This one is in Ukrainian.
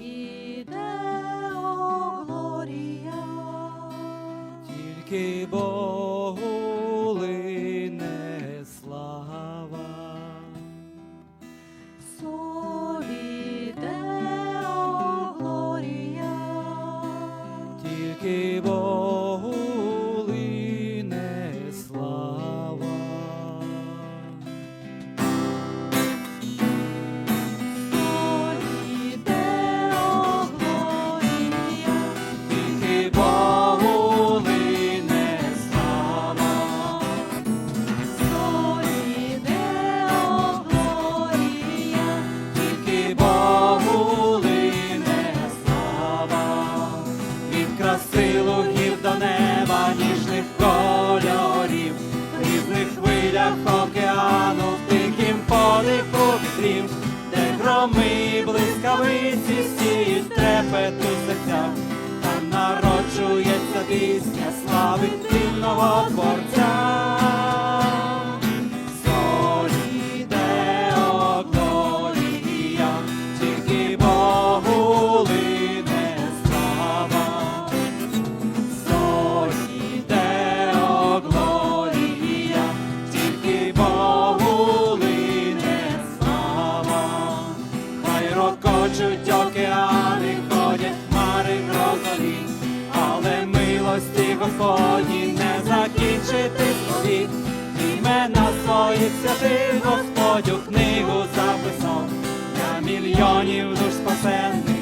Іде о, Глорія, тільки Бог. Ми блискавиці сіють трепету серця, Та народжується пісня, слави цінного творця. Господі не закінчити слів, імена своїх святих Господь у книгу записав для мільйонів душ спасенних.